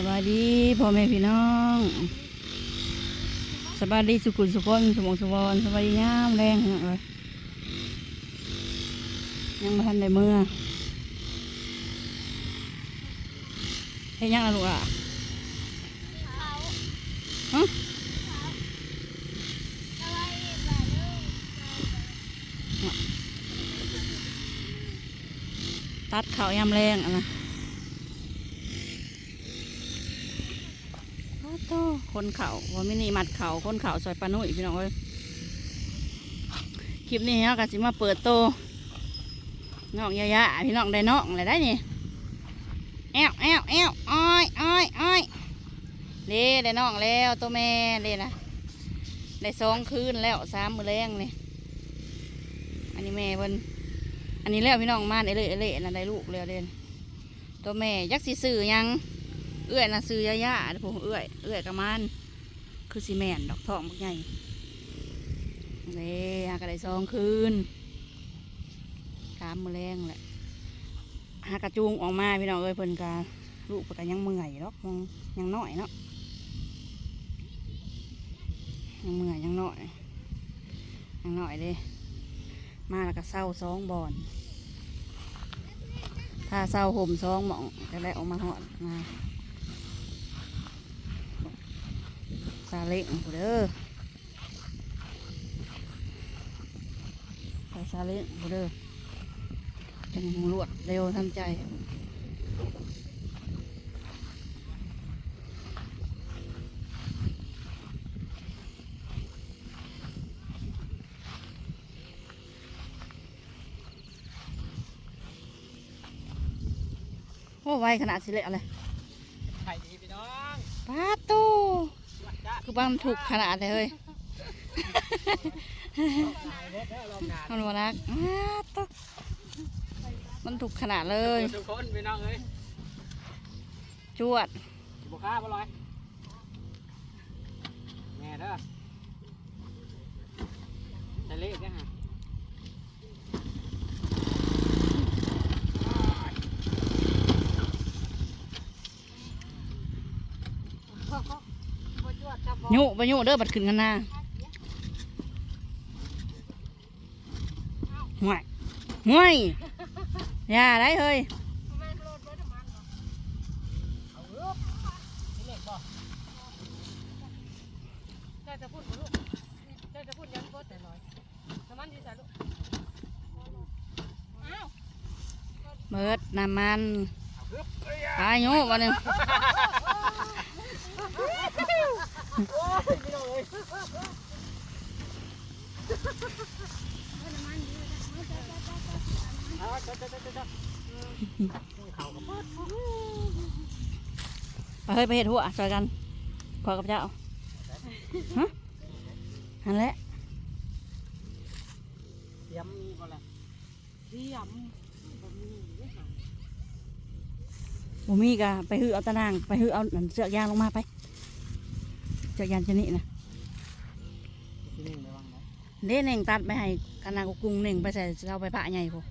สบายดีพ่อแม่พี่น้องสบายดีสุขุนสุขนสมองสุวรรณสบายดีงามแรงเลยยังมาทันได้เมื่อเฮ้ยยังอะลูกอะฮะตัดเขายามแรงอะนะ โอ้โตคนเขาว่ามินิมัดเขาคนเขาซอยปานุ่ยพี่น้องเอ้ยคลิปนี้เราก็สิมาเปิดโตน้องยายาพี่น้องได้น้องอะไรได้นี่แอวแอวแอวอ้อยอ้อยอ้อยเด้ได้น้องแล้วตัวแม่เลยนะได้สองคืนแล้วสามมือแรงนี่อันนี้แม่เพิ่นอันนี้แล้วพี่น้องมาเอเล่เอเล่นะได้ลูกแล้วเด่นตัวแม่ยักษ์สีสื่อยัง เอื้อยนะซื้อยายาเดี๋ยวผมเอื้อยเอื้อยกับมันคือซีเมนดอกทองบักใหญ่เด้หากระไดซองคืนกามมือแรงแหละหากระจูงออกมาพี่น้องเอ้ยเพิ่นกาลูกเพิ่นยังเมื่อยเนาะยังยังน้อยเนาะยังเมื่อยยังน้อยยังน้อยเด้มาแล้วก็เศร้าสองบอนถ้าเศร้าห่มสองหมองจะได้ออกมาหอดมา ซาเล้งผู้เด้อไปซาเล้งผู้เด้อจังรวดเร็วทันใจโอ้ไวขนาดสิเละอะไรไข่ดีพี่น้องปาตู จ้าคือบ้านถูกขนาดเลยเฮ้ยตายรถแล้วลมหนาวมันวนักอ้าตะมันถูกขนาดเลยทุกคนพี่น้องเอ้ยจวดสิบข้าบ่ลอยแม่เด้อจะเละเนี่ยฮะ ยุไปยุเด้อบัดขึ้นกันหน้าห่วยห่วยอย่าได้เฮ้ยเจ้าจะพูดบ่ลูกเจ้าจะพูดยังบ่แต่น้อยน้ำมันดีใส่ลูกอ้าวเบิดน้ำมันตายยุวันนี้เอาจ้าจ้าจ้าจ้าเขากับ ไปเฮ้ยไปเห็ดหัวช่วยกันขอกับเจ้าฮะอันแหละเตรียมมีก่อนเลยเสียมบ่มีเด้อค่ะบ่มีกะไปหือเอาตะนาง ไปหือเอานั่นเสือกยางลงมาไปเสือกยางชนิดนะที่นี่ระวังนะ เด้เน่งตัดไปให้คณะกรุงเน่งไปใส่เราไปพระใหญ่พอ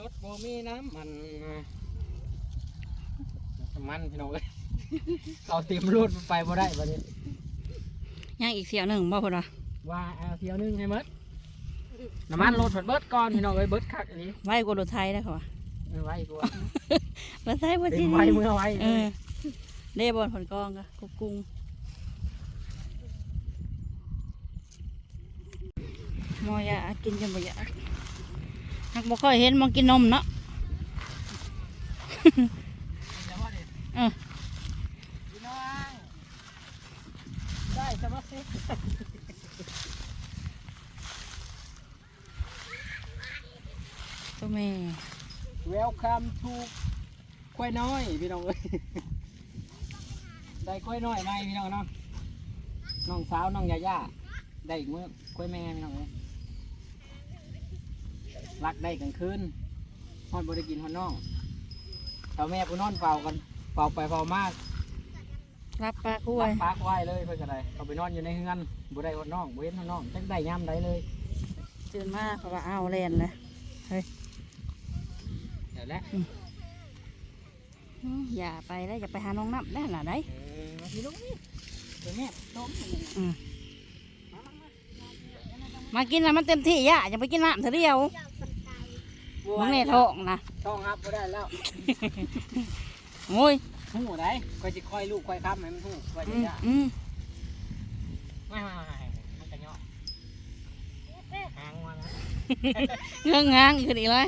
รถโบมีน้ำมันน้ำมันพี่น้องเอ้ยเอาเตรียมรถไปบ่ได้บัดนี้ย่างอีกเสียวหนึ่งบ่พอดว่าว่าเอาเที่ยวหนึงให้หมดน้ำมันรถเพิ่นเบิดก่อนพี่น้องเอ้ยเบิดคักอันนี้ไว้กว่ารถไทยได้ค่ะวะเอาไว้กูร ถไทยบ่เต็ที่มนี่ไว้เมื่อไว้เออเด้บนผลกองกะกุกกุงมอยากินจนบ่อยากหักบ่ค่อยเห็นมองกินนมเนาะเออพี่น้องได้สมาชิกตัวแม่เวลคัมทูควายน้อยพี่น้องเอ้ยได้ควายน้อยไหมพี่น้องเนาะน้องสาวน้องยาย่าได้อีกมื้อควายแม่พี่น้องเอ้ยรักได้กลางคืนฮอดบริกินฮอดน้องเอาแม่ผู้นอนเฝ้ากันเฝ้าไปเฝ้ามากรับปลาคุ้รัยกปากไว้เลยเพื่อนก็ได้เขาไปนอนอยู่ในเฮือนบ่ได้ฮอดน้องบ่เห็นฮอดน้องจักได้ย่ำได้เลยตื่นมาเพราะว่าเอาเล่นเลยเดี๋ยวแล้ว อืมอย่าไปแล้วอย่าไปหาน้องน้ำได้หล่ะได้เออมาพี่ลูกนี่เดี๋ยวแม่ต้มมากินแล้วมันเต็มที่ย่าอย่าไปกินน้ำเถอะเดียวมึงในท้องนะท้องครับบ่ได้แล้วโอ้ยหูได้คอยจะคอยลูกคอยค้ำให้มันหูคอยอืจะมยาอืมไม่ไม่ไม่มันจะเนาะหางมานะเงื่องหางขึ้นอีกเลย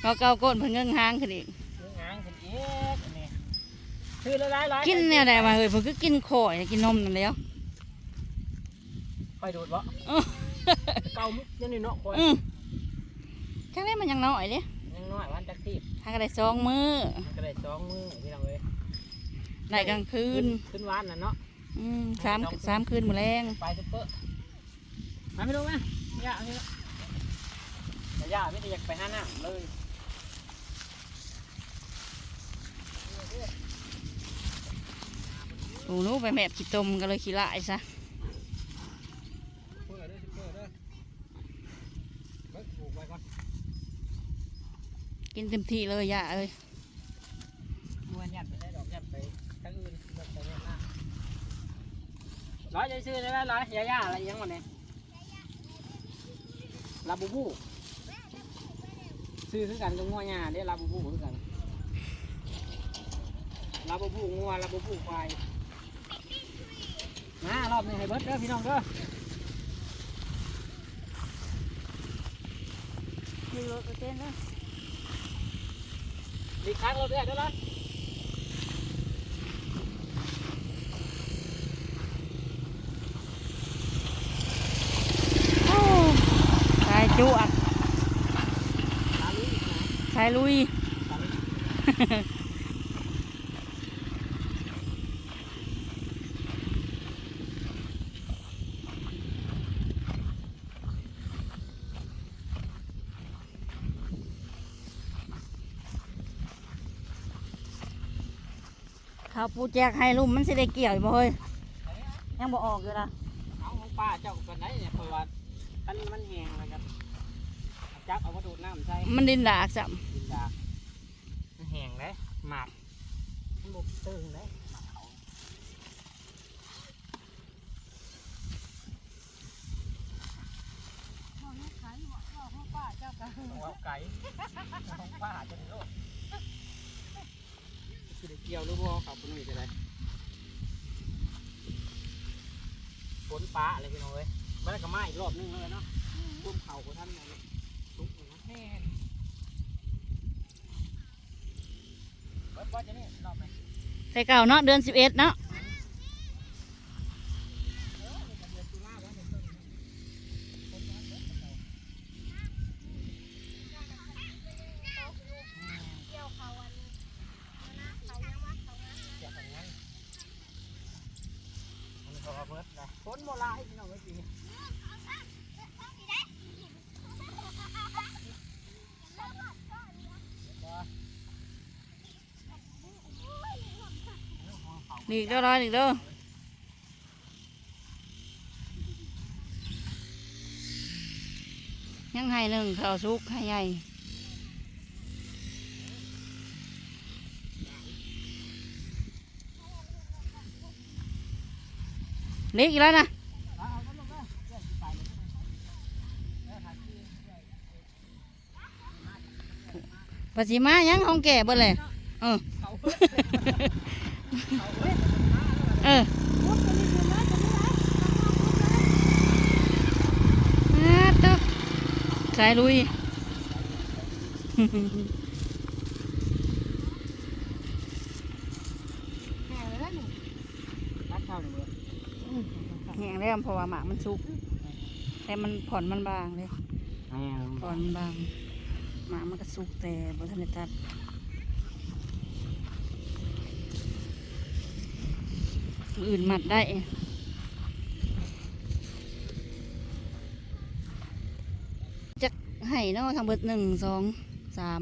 เขาเกาก้นเพิ่นเงื่องหางขึ้นอีกหางขึ้นอีกนี่ คือหลายๆหลายกินเนี่ยได้มาเฮ้ยเพิ่นก็กินข่อยกินนมนั่นแหล้วคอยดูดบ่อื้อเก่ามุกยังนี่เนาะคอยอืมจังได้มันยังน้อยเด้ยังน้อยวันจักทีทางก็ได้สองมือก็ได้สองมือพี่น้องเอ้ยได้กลางคืนขึ้นวานน่ะเนาะอืมสามสามคืนหมดแรงไปซุปเปอร์มาไม่รู้ไหมย่าพี่แต่ย่าไม่ได้อยากไปหาน้ำเลย โอ้หนูไปแมบขี้ตมก็เลยขี้ลายซะเปิดด้วยซุปเปอร์ด้วยเบิกผูกไว้ก่อนกินเต็มที่เลยย่าเอ้ยมวนยัดไปได้ดอกยัดไปทั้งอื่นยัดไปเนี่ยน้าร้อยใจซื้อได้ไหมร้อยย่าย่าอะไรยังวันนี้ลาบูบูซื้อคือกันกับงัวหญ้าเด้ลาบูบูคือกันลาบูบูงัวลาบูบูควาย มารอบนี้ให้เบิดเด้อพี่น้องเด้อมีรถกระเต้นเลยมีค้างรถด้วยเด้อละโอ้สายจุกตาลุยนะสายลุย ตาลุยข้าวปูแจกให้ลุ่มมันสิได้เกี่ยวอยู่บ่เฮ้ยยังบ่ออกอยู่ละเอาของป้าเจ้าเป็นไหนเนี่ยเพราะว่ามันมันแห้งแล้วครับจับเอามาดูดน้ำใส่มันดินดากสัดินดามันแห้งเลยหมากมันบกตึงเลยหมากเขาของป้าเจ้ากันของไก่ของป้าจะได้โลกคื อได้เกี่ยวหรือบ่ครับคุณนุ่ยจะได้ฝนป้าอะไรพี่น้องเอ้ยมันก็มาอีกรอบนึงเลยเนาะร่วมเข่าของท่านเลยทุกข์เลยนะแม่นเบิดว่าจะนี่รอบไหนแต่เก่าเนาะเดือนสิบเอ็ดเนาะ ฝน โมลาให้พี่น้องไว้ปีนี้นี่เด้อร้อยนี่เด้อยังให้หนึ่งข้าวสุกให้ใหญ่เล็กอีกแล้วนะ ปัจจิมายังของแก่เบ่เลยเออเขาเฮ้ยเขาเฮ้ยเอออาตกสายลุยรักเข้าเลยแห้งแล้วเพราะว่าหมากมันสุก แต่มันผ่อนมันบางเลยผ่อนมันบาง มามันก็สุกแต่บนทันได้ตัดอื่นมัดได้จะให้เนาะทางเบิดหนึ่งสองสาม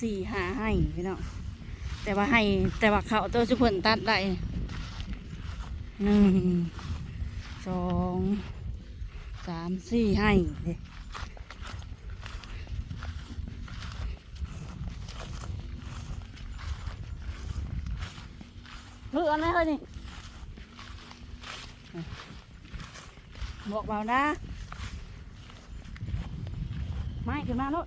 สี่ห้าให้พี่น้องแต่ว่าให้แต่ว่าเขาตัวชุพนตัดได้หนึ่งสองสามสี่ให้ เด้มืออันไหนเฮ้ยนี่บอกเบานะไม่ขึ้นมาลูก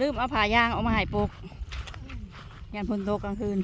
ลืมเอาผ้ายางออกมาให้ปลุกยันพนโตกกลางคืน